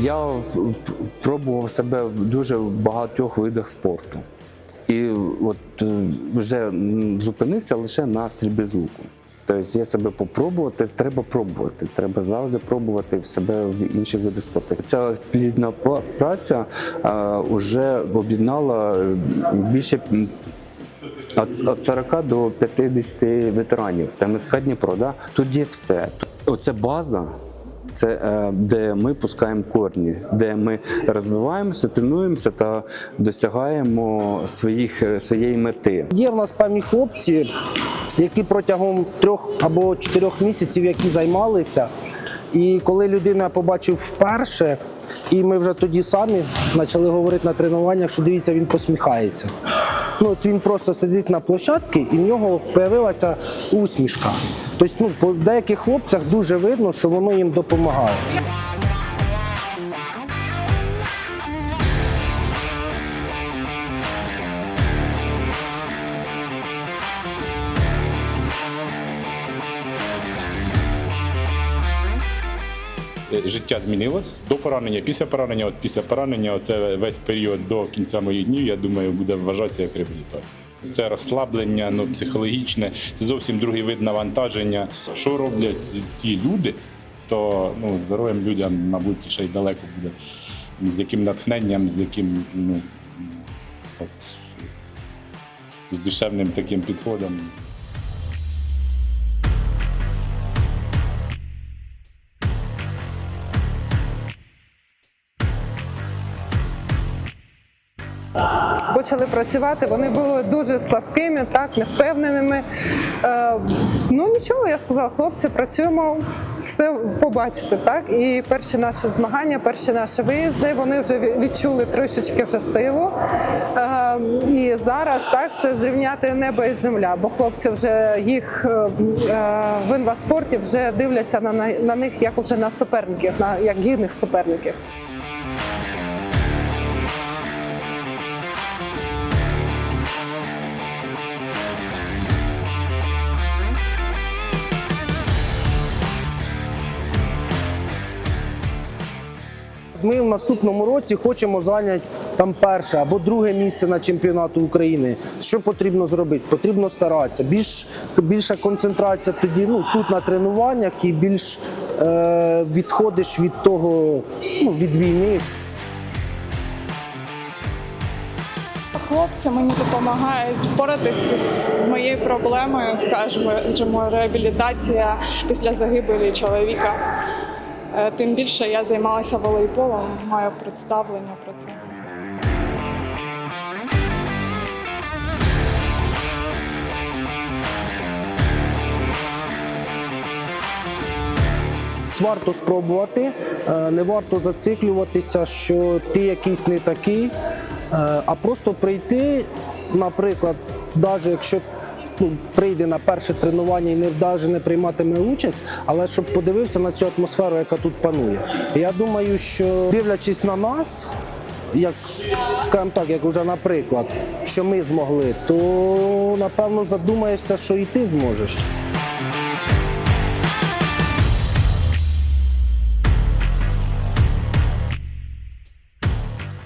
Я пробував себе в дуже багатьох видах спорту. І от е, вже зупинився лише на стрільбі з луку. Тобто я себе попробувати, треба пробувати. Треба завжди пробувати в себе в інших видах спорту. Ця плідна праця вже об'єднала е, більше від, від 40 до 50 ветеранів. ТМСК Дніпро, да? тут є все. Оце база. Це е, де ми пускаємо корні, де ми розвиваємося, тренуємося та досягаємо своїх, е, своєї мети. Є в нас певні хлопці, які протягом трьох або чотирьох місяців, які займалися. І коли людина побачив вперше, і ми вже тоді самі почали говорити на тренуваннях, що дивіться, він посміхається. Ну, от він просто сидить на площадці і в нього з'явилася усмішка. Тобто, ну, по деяких хлопцях дуже видно, що воно їм допомагає. Життя змінилось до поранення, після поранення. От після поранення, це весь період до кінця моїх днів, я думаю, буде вважатися як реабілітація. Це розслаблення, ну психологічне, це зовсім другий вид навантаження. Що роблять ці люди, то ну здоровим людям, мабуть, ще й далеко буде. З яким натхненням, з яким ну от з душевним таким підходом. Почали працювати, вони були дуже слабкими, так, невпевненими. Е, ну нічого, я сказала, хлопці, працюємо, все побачите. Так? І перші наші змагання, перші наші виїзди, вони вже відчули трішечки вже силу. Е, і зараз так, це зрівняти небо і земля, бо хлопці вже їх е, в інваспорті вже дивляться на, на, них як вже на суперників, на як гідних суперників. Ми в наступному році хочемо зайняти там перше або друге місце на чемпіонату України. Що потрібно зробити? Потрібно старатися. Більш більша концентрація тоді ну тут на тренуваннях і більш е, відходиш від того ну, від війни. Хлопці мені допомагають впоратися з моєю проблемою, скажімо, реабілітація після загибелі чоловіка. Е, Тим більше я займалася волейболом, маю представлення про це. Варто спробувати, е, не варто зациклюватися, що ти якийсь не такий, е, а просто прийти, наприклад, навіть якщо прийде на перше тренування і не вдаже не прийматиме участь, але щоб подивився на цю атмосферу, яка тут панує. Я думаю, що дивлячись на нас, як скажімо так, як уже наприклад, що ми змогли, то напевно задумаєшся, що і ти зможеш.